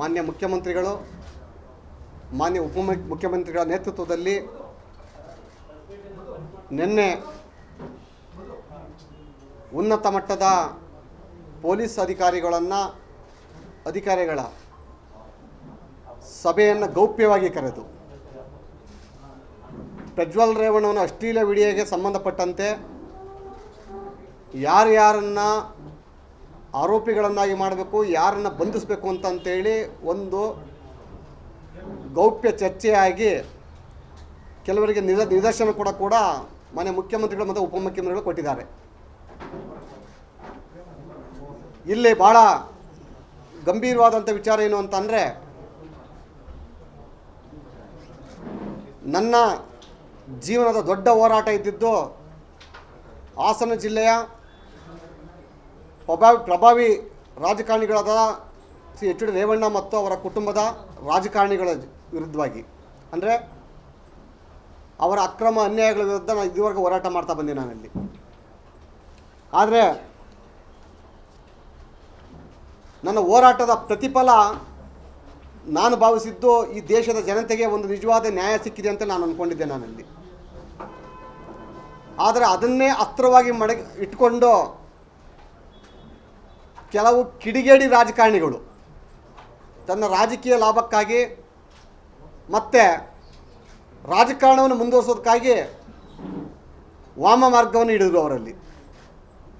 ಮಾನ್ಯ ಮುಖ್ಯಮಂತ್ರಿಗಳು, ಮಾನ್ಯ ಉಪ ಮುಖ್ಯಮಂತ್ರಿಗಳ ನೇತೃತ್ವದಲ್ಲಿ ನಿನ್ನೆ ಉನ್ನತ ಮಟ್ಟದ ಪೊಲೀಸ್ ಅಧಿಕಾರಿಗಳನ್ನು, ಅಧಿಕಾರಿಗಳ ಸಭೆಯನ್ನು ಗೌಪ್ಯವಾಗಿ ಕರೆದು, ಪ್ರಜ್ವಲ್ ರೇವಣ್ಣವನ ಅಶ್ಲೀಲ ವಿಡಿಯೋಗೆ ಸಂಬಂಧಪಟ್ಟಂತೆ ಯಾರ್ಯಾರನ್ನ ಆರೋಪಿಗಳನ್ನಾಗಿ ಮಾಡಬೇಕು, ಯಾರನ್ನು ಬಂಧಿಸಬೇಕು ಅಂತಂತೇಳಿ ಒಂದು ಗೌಪ್ಯ ಚರ್ಚೆಯಾಗಿ ಕೆಲವರಿಗೆ ನಿದ, ನಿದರ್ಶನ ಕೂಡ ಕೂಡ ಮನೆ ಮುಖ್ಯಮಂತ್ರಿಗಳು ಮತ್ತು ಉಪಮುಖ್ಯಮಂತ್ರಿಗಳು ಕೊಟ್ಟಿದ್ದಾರೆ. ಇಲ್ಲಿ ಭಾಳ ಗಂಭೀರವಾದಂಥ ವಿಚಾರ ಏನು ಅಂತಂದರೆ, ನನ್ನ ಜೀವನದ ದೊಡ್ಡ ಹೋರಾಟ ಇದ್ದಿದ್ದು ಹಾಸನ ಜಿಲ್ಲೆಯ ಪ್ರಭಾವಿ ಪ್ರಭಾವಿ ರಾಜಕಾರಣಿಗಳಾದ ಶ್ರೀ ಎಚ್ ಡಿ ರೇವಣ್ಣ ಮತ್ತು ಅವರ ಕುಟುಂಬದ ರಾಜಕಾರಣಿಗಳ ವಿರುದ್ಧವಾಗಿ. ಅಂದರೆ ಅವರ ಅಕ್ರಮ ಅನ್ಯಾಯಗಳ ವಿರುದ್ಧ ನಾನು ಇದುವರೆಗೂ ಹೋರಾಟ ಮಾಡ್ತಾ ಬಂದೆ ನಾನಲ್ಲಿ. ಆದರೆ ನನ್ನ ಹೋರಾಟದ ಪ್ರತಿಫಲ ನಾನು ಭಾವಿಸಿದ್ದು ಈ ದೇಶದ ಜನತೆಗೆ ಒಂದು ನಿಜವಾದ ನ್ಯಾಯ ಸಿಕ್ಕಿದೆ ಅಂತ ನಾನು ಅಂದ್ಕೊಂಡಿದ್ದೆ ನಾನಲ್ಲಿ. ಆದರೆ ಅದನ್ನೇ ಅಸ್ತ್ರವಾಗಿ ಮಡಗಿ ಇಟ್ಕೊಂಡು ಕೆಲವು ಕಿಡಿಗೇಡಿ ರಾಜಕಾರಣಿಗಳು ತನ್ನ ರಾಜಕೀಯ ಲಾಭಕ್ಕಾಗಿ ಮತ್ತು ರಾಜಕಾರಣವನ್ನು ಮುಂದುವರಿಸೋದಕ್ಕಾಗಿ ವಾಮ ಮಾರ್ಗವನ್ನು ಹಿಡಿದ್ರು ಅವರಲ್ಲಿ.